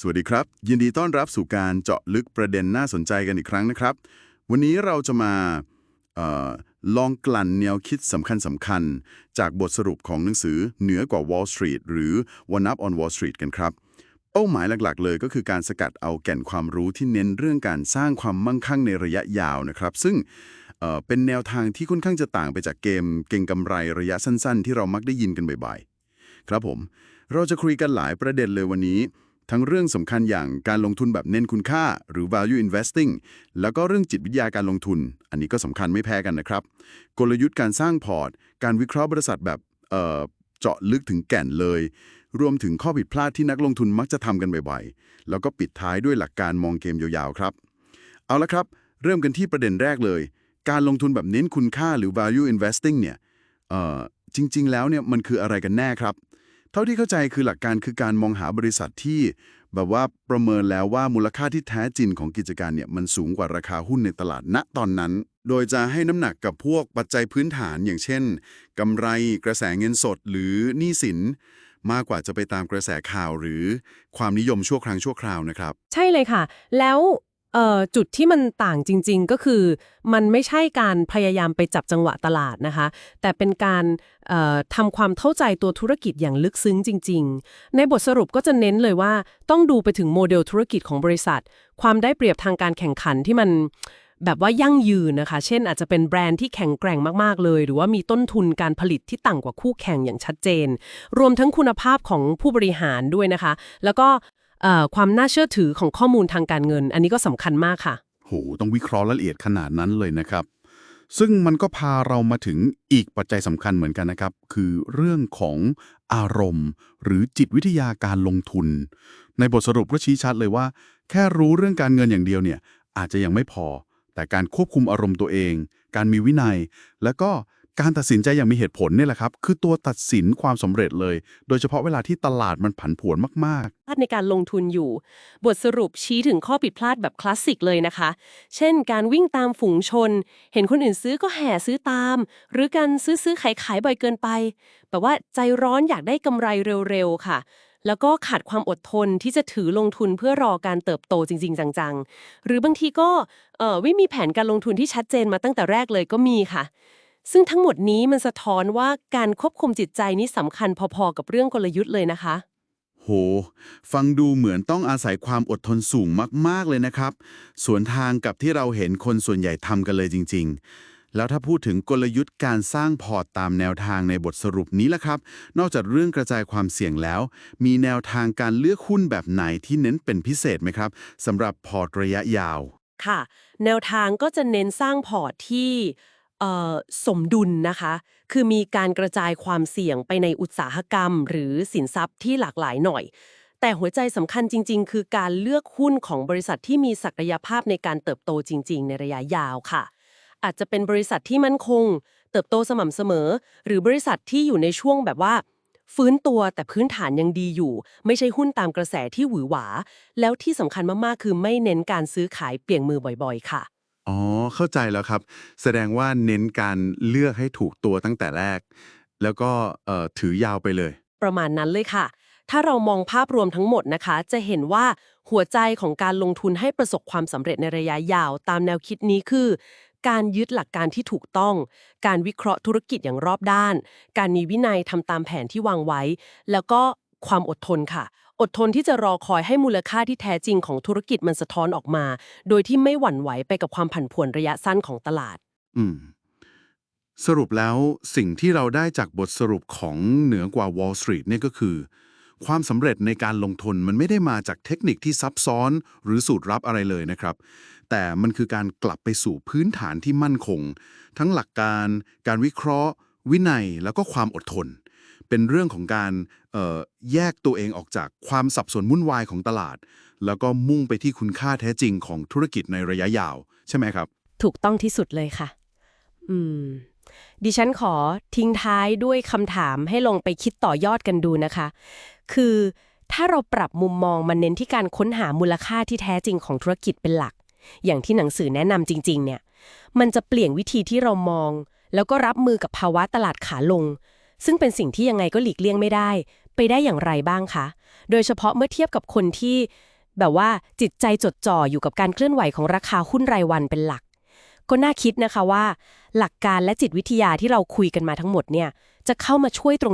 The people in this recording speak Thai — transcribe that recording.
สวัสดีครับ ยินดีต้อนรับสู่การเจาะลึกประเด็นน่าสนใจกันอีกครั้งนะครับ วันนี้เราจะมาออลองกลั่นแนวคิดสำคัญสำคัญๆจากบทสรุปของหนังสือเหนือกว่า Wall Street หรือ One Up on Wall Street กันครับ เป้าหมายหลักๆ เลยก็คือการสกัดเอาแก่นความรู้ที่เน้นเรื่องการสร้างความมั่งคั่งในระยะยาวนะครับ ซึ่งเเป็นแนวทางที่ค่อนข้างจะต่างไปจากเกม เก่งกำไรระยะสั้น ๆ ที่เรามักได้ยินกันบ่อยๆ ครับผม เราจะคุยกันหลายประเด็นเลยวันนี้ ทั้งเรื่องสำคัญอย่างการลงทุนแบบเน้นคุณค่า หรือ value investing แล้วก็เรื่องจิตวิทยาการลงทุน อันนี้ก็สำคัญไม่แพ้กันนะครับ กลยุทธ์การสร้างพอร์ต การวิเคราะห์บริษัทแบบเจาะลึกถึงแก่นเลย รวมถึงข้อผิดพลาดที่นักลงทุนมักจะทำกันบ่อยๆ แล้วก็ปิดท้ายด้วยหลักการมองเกมยาวๆครับ เอาละครับ เริ่มกันที่ประเด็นแรกเลย การลงทุนแบบเน้นคุณค่าหรือ value investing เนี่ยจริง ๆ แล้วเนี่ยมันคืออะไรกันแน่ครับ เท่าที่เข้าใจคือหลักการคือการมองหาบริษัทที่ แบบว่าประเมินแล้วว่ามูลค่าที่แท้จริงของกิจการเนี่ยมันสูงกว่าราคาหุ้นในตลาดณตอนนั้น โดยจะให้น้ำหนักกับพวกปัจจัยพื้นฐานอย่างเช่นกำไรกระแสเงินสดหรือหนี้สิน มากกว่าจะไปตามกระแสข่าวหรือความนิยมชั่วครั้งชั่วคราวนะครับ ใช่เลยค่ะ แล้ว เอ่อจุดที่มันต่างจริง ๆ ก็คือ มันไม่ใช่การพยายามไปจับจังหวะตลาดนะคะ แต่เป็นการทำความเข้าใจตัวธุรกิจอย่างลึกซึ้งจริง ๆ ในบทสรุปก็จะเน้นเลยว่า ต้องดูไปถึงโมเดลธุรกิจของบริษัท ความได้เปรียบทางการแข่งขันที่มันแบบว่ายั่งยืนนะคะ เช่นอาจจะเป็นแบรนด์ที่แข็งแกร่งมาก ๆ เลย หรือว่ามีต้นทุนการผลิตที่ต่ำกว่าคู่แข่งอย่างชัดเจน รวมทั้งคุณภาพของผู้บริหารด้วยนะคะ แล้วก็ ความน่าเชื่อถือของข้อมูลทางการเงิน อันนี้ก็สำคัญมากค่ะ โห ต้องวิเคราะห์ละเอียดขนาดนั้นเลยนะครับ ซึ่งมันก็พาเรามาถึงอีกปัจจัยสำคัญเหมือนกันนะครับ คือเรื่องของอารมณ์ หรือจิตวิทยาการลงทุน ในบทสรุปก็ชี้ชัดเลยว่า แค่รู้เรื่องการเงินอย่างเดียวเนี่ยอาจจะยังไม่พอ แต่การควบคุมอารมณ์ตัวเอง การมีวินัย แล้วก็ การตัดสินใจอย่างมีเหตุผลเนี่ยแหละครับ คือตัวตัดสินความสำเร็จเลย โดยเฉพาะเวลาที่ตลาดมันผันผวนมากพลาดในการลงทุนอยู่ บทสรุปชี้ถึงข้อผิดพลาดแบบคลาสสิกเลยนะคะ เช่น การวิ่งตามฝูงชน เห็นคนอื่นซื้อก็แห่ซื้อตาม หรือการซื้อซื้อขายขายบ่อยเกินไปแบบว่าใจร้อนอยากได้กำไรเร็วๆค่ะแล้วก็ขาดความอดทนที่จะถือลงทุนเพื่อรอการเติบโตจริง ๆ จังๆ หรือบางทีก็เออไม่มีแผนการลงทุนที่ชัดเจนมาตั้งแต่แรกเลยก็มีค่ะ ซึ่งทั้งหมดนี้มันสะท้อนว่าการควบคุมจิตใจนี่สำคัญพอๆ กับเรื่องกลยุทธ์เลยนะคะ โห ฟังดูเหมือนต้องอาศัยความอดทนสูงมากๆเลยนะครับ สวนทางกับที่เราเห็นคนส่วนใหญ่ทำกันเลยจริง ๆ แล้วถ้าพูดถึงกลยุทธ์การสร้างพอร์ตตามแนวทางในบทสรุปนี้ล่ะครับ นอกจากเรื่องกระจายความเสี่ยงแล้ว มีแนวทางการเลือกหุ้นแบบไหนที่เน้นเป็นพิเศษไหมครับสำหรับพอร์ตระยะยาว ค่ะ แนวทางก็จะเน้นสร้างพอร์ตที่เอ่อ สมดุลนะคะ คือมีการกระจายความเสี่ยงไปในอุตสาหกรรม หรือสินทรัพย์ที่หลากหลายหน่อย แต่หัวใจสำคัญจริง ๆ คือการเลือกหุ้นของบริษัทที่มีศักยภาพในการเติบโตจริง ๆ ในระยะยาวค่ะ อาจจะเป็นบริษัทที่มั่นคง เติบโตสม่ำเสมอ หรือบริษัทที่อยู่ในช่วงแบบว่า ฟื้นตัวแต่พื้นฐานยังดีอยู่ ไม่ใช่หุ้นตามกระแสที่หวือหวา แล้วที่สำคัญมากๆคือไม่เน้นการซื้อขายเปลี่ยงมือบ่อย ๆ ค่ะ อ๋อ เข้าใจแล้วครับ แสดงว่าเน้นการเลือกให้ถูกตัวตั้งแต่แรก แล้วก็เอ่อถือยาวไปเลย ประมาณนั้นเลยค่ะ ถ้าเรามองภาพรวมทั้งหมดนะคะ จะเห็นว่าหัวใจของการลงทุนให้ประสบความสำเร็จในระยะยาว ตามแนวคิดนี้คือ การยึดหลักการที่ถูกต้อง การวิเคราะห์ธุรกิจอย่างรอบด้าน การมีวินัยทำตามแผนที่วางไว้ แล้วก็ ความอดทนค่ะ อดทนที่จะรอคอยให้มูลค่าที่แท้จริงของธุรกิจมันสะท้อนออกมา โดยที่ไม่หวั่นไหวไปกับความผันผวนระยะสั้นของตลาด อืม สรุปแล้วสิ่งที่เราได้จากบทสรุปของเหนือกว่า Wall Street เนี่ยก็คือ ความสำเร็จในการลงทุนมันไม่ได้มาจากเทคนิคที่ซับซ้อน หรือสูตรลับอะไรเลยนะครับ แต่มันคือการกลับไปสู่พื้นฐานที่มั่นคง ทั้งหลักการ การวิเคราะห์ วินัยแล้วก็ความอดทน เป็นเรื่องของการแยกตัวเองออกจากความสับสนวุ่นวายของตลาด แล้วก็มุ่งไปที่คุณค่าแท้จริงของธุรกิจในระยะยาว ใช่ไหมครับ ถูกต้องที่สุดเลยค่ะ อืม ดิฉันขอทิ้งท้ายด้วยคำถามให้ลงไปคิดต่อยอดกันดูนะคะ คือถ้าเราปรับมุมมองมาเน้นที่การค้นหามูลค่าที่แท้จริงของธุรกิจเป็นหลัก อย่างที่หนังสือแนะนำจริง ๆ เนี่ย มันจะเปลี่ยนวิธีที่เรามอง แล้วก็รับมือกับภาวะตลาดขาลง ซึ่งเป็นสิ่งที่ยังไงก็หลีกเลี่ยงไม่ได้ ไปได้อย่างไรบ้างคะ โดยเฉพาะเมื่อเทียบกับคนที่ แบบว่าจิตใจจดจ่ออยู่กับการเคลื่อนไหวของราคาหุ้นรายวันเป็นหลัก ก็น่าคิดนะคะว่า หลักการและจิตวิทยาที่เราคุยกันมาทั้งหมดเนี่ยจะเข้ามาช่วยตรง